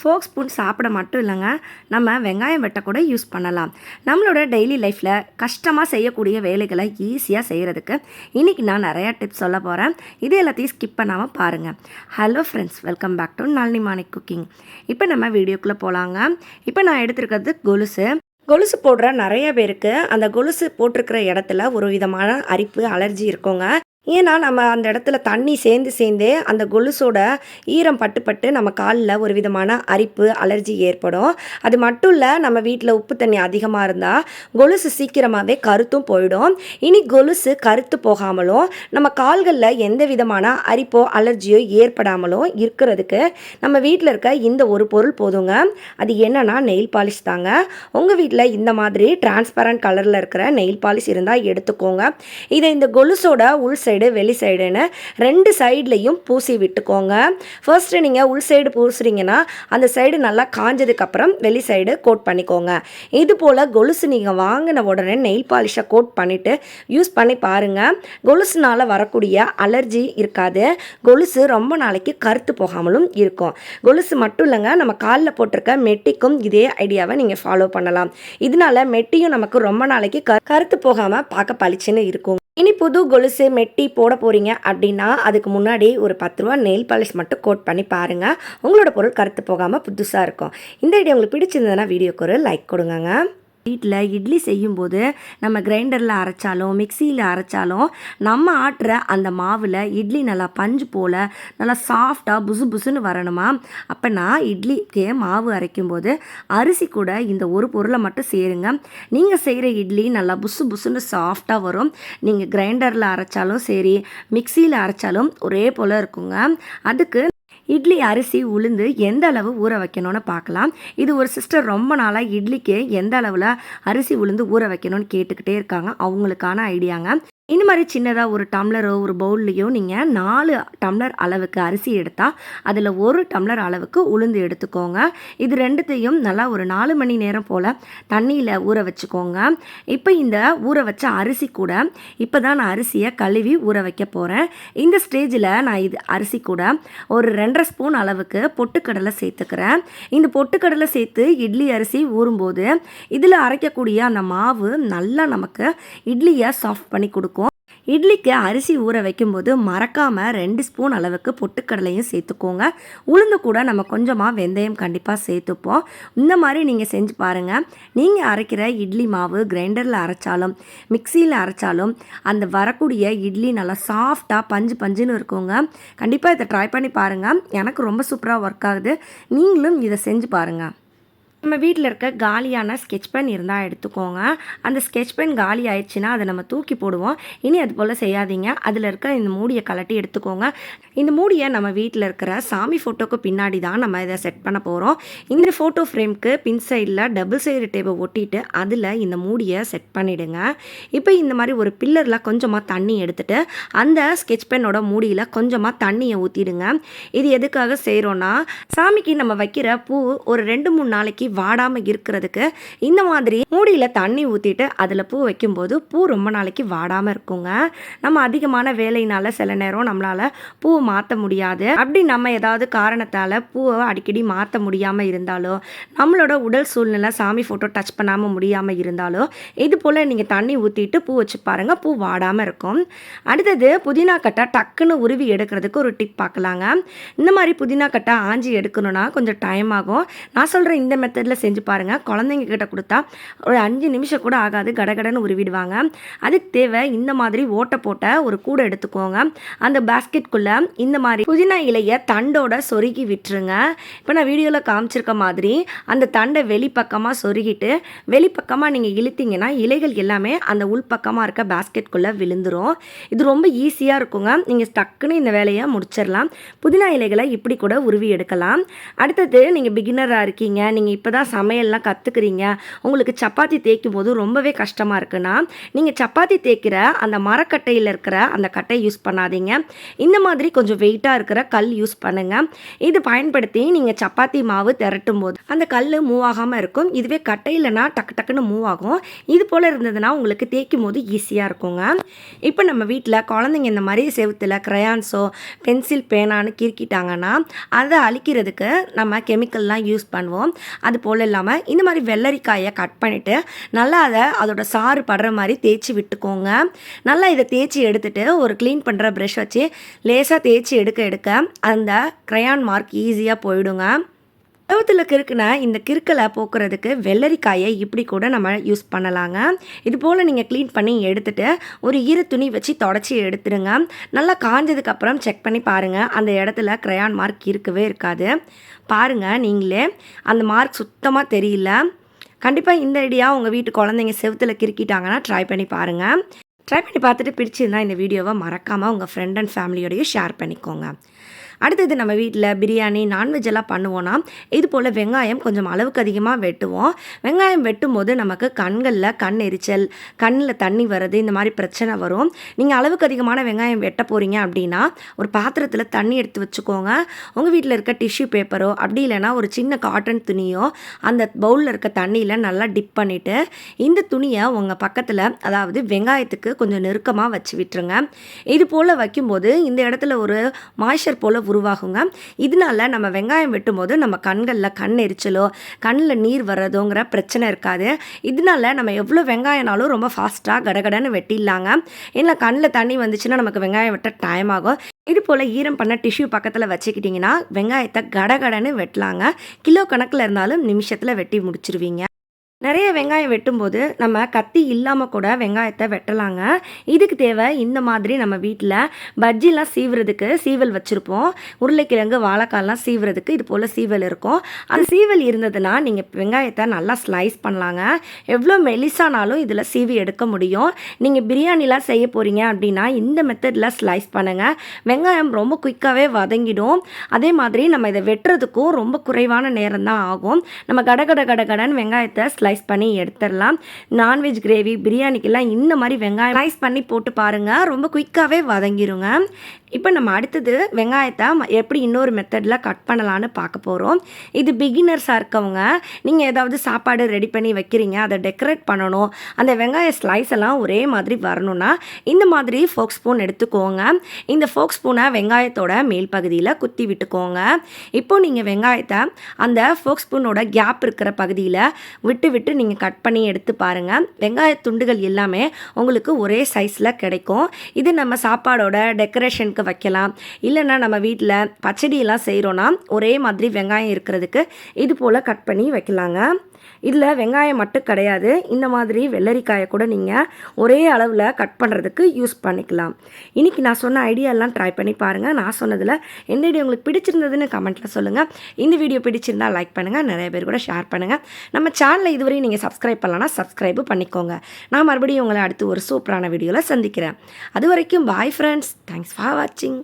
Fork spoon சாப்பிட மட்டும் இல்லைங்க. நம்ம வெங்காயம் வெட்ட கூட யூஸ் பண்ணலாம். நம்மளோட டெய்லி லைஃப்பில் கஷ்டமாக செய்யக்கூடிய வேலைகளை ஈஸியாக செய்கிறதுக்கு இன்றைக்கி நான் நிறையா டிப்ஸ் சொல்ல போகிறேன் இது எல்லாத்தையும் ஸ்கிப் பண்ணாமல் பாருங்கள் hello friends welcome back to Nalini morning cooking இப்போ நம்ம வீடியோக்குள்ளே போகலாங்க இப்போ நான் எடுத்துருக்கிறது கொலுசு. கொலுசு போடுற நிறைய பேருக்கு அந்த கொலுசு போட்டிருக்கிற இடத்துல ஒரு விதமான அரிப்பு அலர்ஜி இருக்குங்க. ஏன்னா நம்ம அந்த இடத்துல தண்ணி சேர்ந்து சேர்ந்து அந்த கொலுசோட ஈரம் பட்டு பட்டு நம்ம காலில் ஒரு விதமான அரிப்பு அலர்ஜி ஏற்படும். அது மட்டும் இல்லை நம்ம வீட்டில் உப்பு தண்ணி அதிகமாக இருந்தால் கொலுசு சீக்கிரமாகவே கருத்தும் போயிடும். இனி கொலுசு கருத்து போகாமலும் நம்ம கால்களில் எந்த விதமான அரிப்போ அலர்ஜியோ ஏற்படாமலும் இருக்கிறதுக்கு நம்ம வீட்டில் இருக்க இந்த ஒரு பொருள் போதுங்க. அது என்னன்னா நெயில் பாலிஷ் தாங்க. உங்கள் வீட்டில் இந்த மாதிரி டிரான்ஸ்பரண்ட் கலரில் இருக்கிற நெயில் பாலிஷ் இருந்தால் எடுத்துக்கோங்க. இதை இந்த கொலுசோட உள் சைடு வெளி சைடுன்னு ரெண்டு சைட்லேயும் பூசி விட்டுக்கோங்க. ஃபர்ஸ்ட்டு நீங்கள் உள் சைடு பூசுறீங்கன்னா அந்த சைடு நல்லா காஞ்சதுக்கப்புறம் வெளி சைடு கோட் பண்ணிக்கோங்க. இது போல் கொலுசு நீங்கள் வாங்கின உடனே நெயில் பாலிஷை கோட் பண்ணிவிட்டு யூஸ் பண்ணி பாருங்கள் கொலுசுனால் வரக்கூடிய அலர்ஜி இருக்காது. கொலுசு ரொம்ப நாளைக்கு கருத்து போகாமலும் இருக்கும். கொலுசு மட்டும் இல்லைங்க நம்ம காலில் போட்டிருக்க மெட்டிக்கும் இதே ஐடியாவை நீங்கள் ஃபாலோ பண்ணலாம். இதனால மெட்டியும் நமக்கு ரொம்ப நாளைக்கு க கருத்து போகாமல் பார்க்க பளிச்சுன்னு இருக்கும். இனி புது கொலுசு மெட்டி போட போகிறீங்க அப்படின்னா அதுக்கு முன்னாடி ஒரு பத்து ரூபா நெயில் பாலிஷ் மட்டும் கோட் பண்ணி பாருங்கள் உங்களோட பொருள் கருத்து போகாமல் புதுசாக இருக்கும். இந்த ஐடியா உங்களுக்கு பிடிச்சிருந்ததுன்னா வீடியோக்கு ஒரு லைக் கொடுங்கங்க. வீட்டில் இட்லி செய்யும்போது நம்ம கிரைண்டரில் அரைச்சாலும் மிக்சியில் அரைச்சாலும் நம்ம ஆட்டுற அந்த மாவில் இட்லி நல்லா பஞ்சு போல் நல்லா சாஃப்டாக புசு புசுன்னு வரணுமா? அப்போ நான் இட்லிக்கு மாவு அரைக்கும்போது அரிசி கூட இந்த ஒரு பொருளை மட்டும் சேருங்க. நீங்கள் செய்கிற இட்லி நல்லா புசு புசுன்னு சாஃப்டாக வரும். நீங்கள் கிரைண்டரில் அரைச்சாலும் சரி மிக்சியில் அரைச்சாலும் ஒரே போல் இருக்குங்க. அதுக்கு இட்லி அரிசி உளுந்து எந்த அளவு ஊற வைக்கணும்னு பார்க்கலாம். இது ஒரு சிஸ்டர் ரொம்ப நாளாக இட்லிக்கு எந்த அளவில் அரிசி உளுந்து ஊற வைக்கணும்னு கேட்டுக்கிட்டே இருக்காங்க. அவங்களுக்கான ஐடியாங்க. இந்த மாதிரி சின்னதாக ஒரு டம்ளரோ ஒரு பவுல்லையோ நீங்கள் நாலு டம்ளர் அளவுக்கு அரிசி எடுத்தால் அதில் ஒரு டம்ளர் அளவுக்கு உளுந்து எடுத்துக்கோங்க. இது ரெண்டுத்தையும் நல்லா ஒரு நாலு மணி நேரம் போல் தண்ணியில் ஊற வச்சுக்கோங்க. இப்போ இந்த ஊற வச்ச அரிசி கூட இப்போ தான் நான் அரிசியை கழுவி ஊற வைக்க போகிறேன் இந்த ஸ்டேஜில் நான் இது அரிசி கூட ஒரு ரெண்டரை ஸ்பூன் அளவுக்கு பொட்டுக்கடலை சேர்த்துக்கிறேன். இந்த பொட்டுக்கடலை சேர்த்து இட்லி அரிசி ஊறும்போது இதில் அரைக்கக்கூடிய அந்த மாவு நல்லா நமக்கு இட்லியை சாஃப்ட் பண்ணி கொடுக்கும். இட்லிக்கு அரிசி ஊற வைக்கும்போது மறக்காமல் ரெண்டு ஸ்பூன் அளவுக்கு பொட்டுக்கடலையும் சேர்த்துக்கோங்க. உளுந்து கூட நம்ம கொஞ்சமாக வெந்தயம் கண்டிப்பாக சேர்த்துப்போம். இந்த மாதிரி நீங்கள் செஞ்சு பாருங்கள் நீங்கள் அரைக்கிற இட்லி மாவு கிரைண்டரில் அரைச்சாலும் மிக்சியில் அரைச்சாலும் அந்த வரக்கூடிய இட்லி நல்லா சாஃப்டாக பஞ்சு பஞ்சுன்னு இருக்குங்க. கண்டிப்பாக இதை ட்ரை பண்ணி பாருங்கள் எனக்கு ரொம்ப சூப்பராக ஒர்க் ஆகுது. நீங்களும் இதை செஞ்சு பாருங்கள் நம்ம வீட்டில் இருக்க காலியான ஸ்கெட்ச் பென் இருந்தால் எடுத்துக்கோங்க. அந்த ஸ்கெட்ச் பென் காலி ஆயிடுச்சுன்னா அதை நம்ம தூக்கி போடுவோம். இனி அது போல் செய்யாதீங்க. அதில் இருக்க இந்த மூடியை கலட்டி எடுத்துக்கோங்க. இந்த மூடியை நம்ம வீட்டில் இருக்கிற சாமி ஃபோட்டோக்கு பின்னாடி தான் நம்ம இதை செட் பண்ண போகிறோம் இந்த ஃபோட்டோ ஃப்ரேம்க்கு பின் சைடில் டபுள் சைடு டேபை ஒட்டிட்டு அதில் இந்த மூடியை செட் பண்ணிவிடுங்க இப்போ இந்த மாதிரி ஒரு பில்லரில் கொஞ்சமாக தண்ணி எடுத்துகிட்டு அந்த ஸ்கெட்ச் பென்னோட மூடியில் கொஞ்சமாக தண்ணியை ஊற்றிடுங்க இது எதுக்காக செய்கிறோன்னா சாமிக்கு நம்ம வைக்கிற பூ ஒரு ரெண்டு மூணு நாளைக்கு வாடாமல் இருக்கிறதுக்கு இந்த மாதிரி மூடியில் தண்ணி ஊற்றிட்டு அதில் பூ வைக்கும்போது பூ ரொம்ப நாளைக்கு வாடாமல் இருக்குங்க. நம்ம அதிகமான வேலையினால சில நேரம் நம்மளால் பூவை மாற்ற முடியாது. அப்படி நம்ம ஏதாவது காரணத்தால் பூவை அடிக்கடி மாற்ற முடியாமல் இருந்தாலோ நம்மளோட உடல் சூழ்நிலை சாமி ஃபோட்டோ டச் பண்ணாமல் முடியாமல் இருந்தாலோ இது போல் நீங்கள் தண்ணி ஊற்றிட்டு பூ வச்சு பாருங்கள் பூ வாடாமல் இருக்கும். அடுத்தது புதினா கட்டை டக்குன்னு உருவி எடுக்கிறதுக்கு ஒரு டிப் பார்க்கலாங்க இந்த மாதிரி புதினா கட்டை ஆஞ்சி எடுக்கணும்னா கொஞ்சம் டைம் ஆகும். நான் சொல்கிற இந்த மெத்தடில் செஞ்சு பாருங்கள் குழந்தைங்க கிட்ட கொடுத்தா ஒரு அஞ்சு நிமிஷம் கூட ஆகாது கடகடன்னு உருவிடுவாங்க. அதுக்கு தேவை இந்த மாதிரி ஓட்டை போட்ட ஒரு கூடை எடுத்துக்கோங்க. அந்த பேஸ்கெட்குள்ளே இந்த மாதிரி புதினா இலையை தண்டோட சொருகி விட்டுருங்க. இப்போ நான் வீடியோவில் காமிச்சிருக்க மாதிரி அந்த தண்டை வெளிப்பக்கமாக சொருகிட்டு வெளிப்பக்கமாக நீங்கள் இழுத்தீங்கன்னா இலைகள் எல்லாமே அந்த உள்பக்கமாக இருக்க பேஸ்கெட்குள்ளே விழுந்துரும். இது ரொம்ப ஈஸியாக இருக்குங்க. நீங்கள் டக்குன்னு இந்த வேலையை முடிச்சிடலாம் புதினா இலைகளை இப்படி கூட உருவி எடுக்கலாம். அடுத்தது நீங்கள் பிகினராக இருக்கீங்க. நீங்கள் இப்போ இப்போ தான் சமையல்லாம் கற்றுக்குறீங்க உங்களுக்கு சப்பாத்தி தேய்க்கும் போது ரொம்பவே கஷ்டமாக இருக்குன்னா நீங்கள் சப்பாத்தி தேய்க்கிற அந்த மரக்கட்டையில் இருக்கிற அந்த கட்டை யூஸ் பண்ணாதீங்க. இந்த மாதிரி கொஞ்சம் வெயிட்டாக இருக்கிற கல் யூஸ் பண்ணுங்கள் இது பயன்படுத்தி நீங்கள் சப்பாத்தி மாவு திரட்டும் போது அந்த கல் மூவ் ஆகாமல் இருக்கும். இதுவே கட்டையிலனா டக்கு டக்குன்னு மூவ் ஆகும். இது போல் இருந்ததுன்னா உங்களுக்கு தேய்க்கும் போது ஈஸியாக இருக்குங்க. இப்போ நம்ம வீட்டில் குழந்தைங்க இந்த மாதிரி செவுத்தில் க்ரையான்ஸோ பென்சில் பேனான்னு கிறுக்கிட்டாங்கன்னா அதை அழிக்கிறதுக்கு நம்ம கெமிக்கல்லாம் யூஸ் பண்ணுவோம். அது அது போல் இல்லாமல் இந்த மாதிரி வெள்ளரிக்காயை கட் பண்ணிவிட்டு நல்லா அதை அதோட சாறு படுற மாதிரி தேய்ச்சி விட்டுக்கோங்க. நல்லா இதை தேய்ச்சி எடுத்துகிட்டு ஒரு க்ளீன் பண்ணுற ப்ரஷ் வச்சு லேசாக தேய்ச்சி எடுக்க எடுக்க அந்த க்ரையான் மார்க் ஈஸியாக போயிடுங்க. செவத்தில் கிறுக்குனா இந்த கிறுக்கலை போக்குறதுக்கு வெள்ளரிக்காயை இப்படி கூட நம்ம யூஸ் பண்ணலாங்க. இது போல் நீங்கள் க்ளீன் பண்ணி எடுத்துட்டு ஒரு ஈர துணி வச்சு தொடச்சி எடுத்துடுங்க நல்லா காஞ்சதுக்கப்புறம் செக் பண்ணி பாருங்கள் அந்த இடத்துல க்ரையான் மார்க் இருக்கவே இருக்காது. பாருங்கள் நீங்களே. அந்த மார்க் சுத்தமாக தெரியல. கண்டிப்பாக இந்த ஐடியா உங்கள் வீட்டு குழந்தைங்க செவத்தில் கிறுக்கிட்டாங்கன்னா ட்ரை பண்ணி பாருங்கள் ட்ரை பண்ணி பார்த்துட்டு பிடிச்சிருந்தா இந்த வீடியோவை மறக்காமல் உங்கள் ஃப்ரெண்ட் அண்ட் ஃபேமிலியோடையும் ஷேர் பண்ணிக்கோங்க. அடுத்தது நம்ம வீட்டில் பிரியாணி நான்வெஜ் எல்லாம் பண்ணுவோன்னா இது போல் வெங்காயம் கொஞ்சம் அளவுக்கு அதிகமாக வெட்டுவோம். வெங்காயம் வெட்டும் போது நமக்கு கண்களில் கண் எரிச்சல் கண்ணில் தண்ணி வர்றது இந்த மாதிரி பிரச்சனை வரும். நீங்கள் அளவுக்கு அதிகமான வெங்காயம் வெட்ட போகிறீங்க அப்படின்னா ஒரு பாத்திரத்தில் தண்ணி எடுத்து வச்சுக்கோங்க. உங்கள் வீட்டில் இருக்க டிஷ்யூ பேப்பரோ அப்படி இல்லைன்னா ஒரு சின்ன காட்டன் துணியோ அந்த பவுலில் இருக்க தண்ணியில் நல்லா டிப் பண்ணிவிட்டு இந்த துணியை உங்கள் பக்கத்தில் அதாவது வெங்காயத்துக்கு கொஞ்சம் நெருக்கமாக வச்சு விட்டுருங்க. இது போல் வைக்கும்போது இந்த இடத்துல ஒரு மாய்ச்சர் போல் உருவாகுங்க. இதனால நம்ம வெங்காயம் வெட்டும்போது நம்ம கண்களில் கண் எரிச்சலோ கண்ணில் நீர் வர்றதோங்கிற பிரச்சனை இருக்காது. இதனால நம்ம எவ்வளோ வெங்காயம்னாலும் ரொம்ப ஃபாஸ்ட்டாக கடகடன்னு வெட்டிடலாங்க. இல்லை கண்ணில் தண்ணி வந்துச்சுன்னா நமக்கு வெங்காயம் வெட்ட டைம் ஆகும். இது போல் ஈரம் பண்ண டிஷ்யூ பக்கத்தில் வச்சுக்கிட்டிங்கன்னா வெங்காயத்தை கடகடன்னு வெட்டலாங்க. கிலோ கணக்கில் இருந்தாலும் நிமிஷத்தில் வெட்டி முடிச்சிருவீங்க. நிறைய வெங்காயம் வெட்டும்போது நம்ம கத்தி இல்லாமல் கூட வெங்காயத்தை வெட்டலாங்க. இதுக்கு தேவை இந்த மாதிரி நம்ம வீட்டில் பஜ்ஜிலாம் சீவுறதுக்கு சீவல் வச்சுருப்போம். உருளைக்கிழங்கு வாழைக்காய்லாம் சீவுறதுக்கு இது போல் சீவல் இருக்கும். அந்த சீவல் இருந்ததுன்னா நீங்கள் வெங்காயத்தை நல்லா ஸ்லைஸ் பண்ணலாங்க. எவ்வளோ மெலிசானாலும் இதில் சீவி எடுக்க முடியும். நீங்கள் பிரியாணிலாம் செய்ய போகிறீங்க அப்படின்னா இந்த மெத்தடில் ஸ்லைஸ் பண்ணுங்கள் வெங்காயம் ரொம்ப குயிக்காகவே வதங்கிடும். அதே மாதிரி நம்ம இதை வெட்டுறதுக்கும் ரொம்ப குறைவான நேரம் தான் ஆகும். நம்ம கடகட கடகடன் வெங்காயத்தை ஸ்லைஸ் பண்ணி எடுத்துடலாம். நான்வெஜ் கிரேவி பிரியாணிக்கெல்லாம் இந்த மாதிரி வெங்காயம் ஸ்லைஸ் பண்ணி போட்டு பாருங்கள் ரொம்ப குயிக்காகவே வதங்கிடுங்க இப்போ நம்ம அடுத்தது வெங்காயத்தை ம- எப்படி இன்னொரு மெத்தடில் கட் பண்ணலான்னு பார்க்க போகிறோம் இது பிகினர்ஸாக இருக்கவங்க நீங்கள் ஏதாவது சாப்பாடு ரெடி பண்ணி வைக்கிறீங்க அதை டெக்கரேட் பண்ணணும். அந்த வெங்காய ஸ்லைஸ் எல்லாம் ஒரே மாதிரி வரணும்னா இந்த மாதிரி ஃபோக் ஸ்பூன் எடுத்துக்கோங்க. இந்த ஃபோக் ஸ்பூனை வெங்காயத்தோட மேல் பகுதியில் குத்தி விட்டுக்கோங்க. இப்போது நீங்கள் வெங்காயத்தை அந்த ஃபோக் ஸ்பூனோட கேப் இருக்கிற பகுதியில் விட்டு விட்டு நீங்கள் கட் பண்ணி எடுத்து பாருங்கள் வெங்காய துண்டுகள் எல்லாமே உங்களுக்கு ஒரே சைஸில் கிடைக்கும். இது நம்ம சாப்பாடோட டெக்கரேஷன் டெக்கரேஷனுக்கு வைக்கலாம். இல்லைன்னா நம்ம வீட்டில் பச்சடியெல்லாம் செய்கிறோன்னா ஒரே மாதிரி வெங்காயம் இருக்கிறதுக்கு இது போல் கட் பண்ணி வைக்கலாங்க. இதில் வெங்காயம் மட்டும் கிடையாது. இந்த மாதிரி வெள்ளரிக்காயை கூட நீங்கள் ஒரே அளவில் கட் பண்ணுறதுக்கு யூஸ் பண்ணிக்கலாம். இன்றைக்கி நான் சொன்ன ஐடியாலாம் ட்ரை பண்ணி பாருங்கள் நான் சொன்னதில் எந்த ஐடியா உங்களுக்கு பிடிச்சிருந்ததுன்னு கமெண்ட்டில் சொல்லுங்கள் இந்த வீடியோ பிடிச்சிருந்தா லைக் பண்ணுங்கள் நிறைய பேர் கூட ஷேர் பண்ணுங்கள் நம்ம சேனலை இதுவரையும் நீங்கள் சப்ஸ்கிரைப் பண்ணலன்னா சப்ஸ்கிரைபு பண்ணிக்கோங்க. நான் மறுபடியும் உங்களை அடுத்து ஒரு சூப்பரான வீடியோவில் சந்திக்கிறேன். அது வரைக்கும் பாய் ஃப்ரெண்ட்ஸ் தேங்க்ஸ் ஃபார் வாட்சிங்